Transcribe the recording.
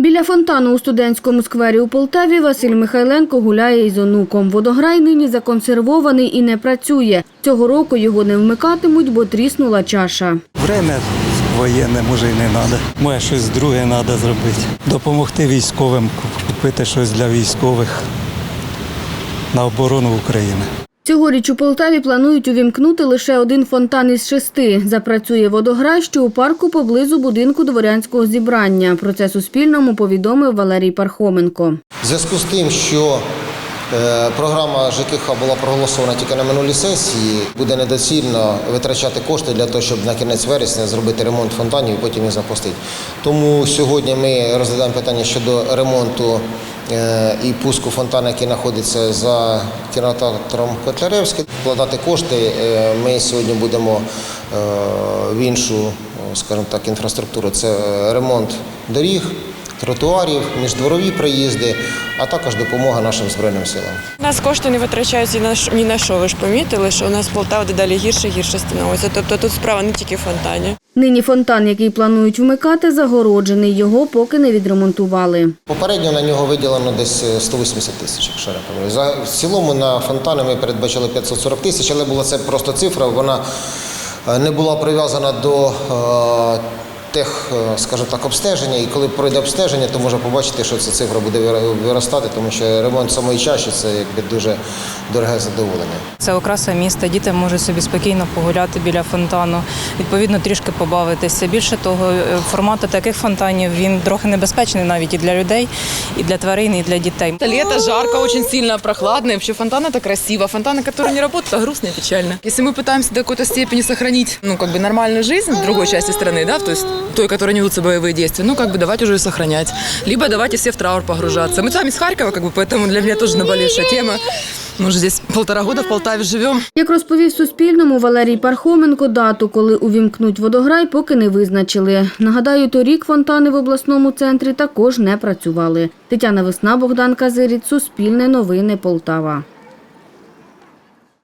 Біля фонтану у студентському сквері у Полтаві Василь Михайленко гуляє із онуком. Водограй нині законсервований і не працює. Цього року його не вмикатимуть, бо тріснула чаша. Время воєнне, може, і не треба. Може, щось друге треба зробити. Допомогти військовим, купити щось для військових на оборону України. Цьогоріч у Полтаві планують увімкнути лише один фонтан із шести. Запрацює водограй, що у парку поблизу будинку дворянського зібрання. Про це Суспільному повідомив Валерій Пархоменко. В зв'язку з тим, що е, програма ЖКХ була проголосована тільки на минулій сесії, буде недоцільно витрачати кошти для того, щоб на кінець вересня зробити ремонт фонтанів і потім їх запустити. Тому сьогодні ми розглядаємо питання щодо ремонту і пуску фонтану, який знаходиться за кінотеатром Котляревський. Вкладати кошти е, ми сьогодні будемо е, в іншу, скажімо так, інфраструктуру. Це ремонт доріг тротуарів, міждворові проїзди, а також допомога нашим збройним силам. У нас кошти не витрачаються ні на що- ні на що. Ви ж помітили, що у нас Полтава дедалі гірше і гірше становиться. Тобто тут справа не тільки в фонтані. Нині фонтан, який планують вмикати, загороджений. Його поки не відремонтували. Попередньо на нього виділено десь е, 180 тисяч, якщо я. За в цілому на фонтани ми передбачили 540 тисяч, але була це просто цифра. Вона е, не була прив'язана до е, тех, е, скажімо так, обстеження. І коли пройде обстеження, то можна побачити, що ця цифра буде вира- виростати, тому що ремонт самої чаші це якби дуже дороге задоволення. Це окраса міста. Діти можуть собі спокійно погуляти біля фонтану, відповідно трішки побавитися. Більше того, е, формат таких фонтанів він трохи небезпечний навіть і для людей, і для тварин, і для дітей. Это лето, жарко, очень сильно прохладно. И вообще фонтан это красиво. Фонтаны, которые не работают, это грустно и печально. Если мы пытаемся до какой-то степени сохранить, ну, как бы нормальную жизнь в другой части страны, да, то есть той, которой не ведутся боевые действия, ну, как бы давайте уже сохранять. Либо давайте все в траур погружаться. Мы сами из Харькова, как бы, поэтому для меня тоже наболевшая тема. Мы уже здесь полтора года в Полтаве живем. Як розповів Суспільному Валерій Пархоменко, дату, коли увімкнуть водограй, поки не визначили. Нагадаю, торік фонтани в обласному центрі також не працювали. Тетяна Весна, Богдан Казиріць, Суспільне новини, Полтава.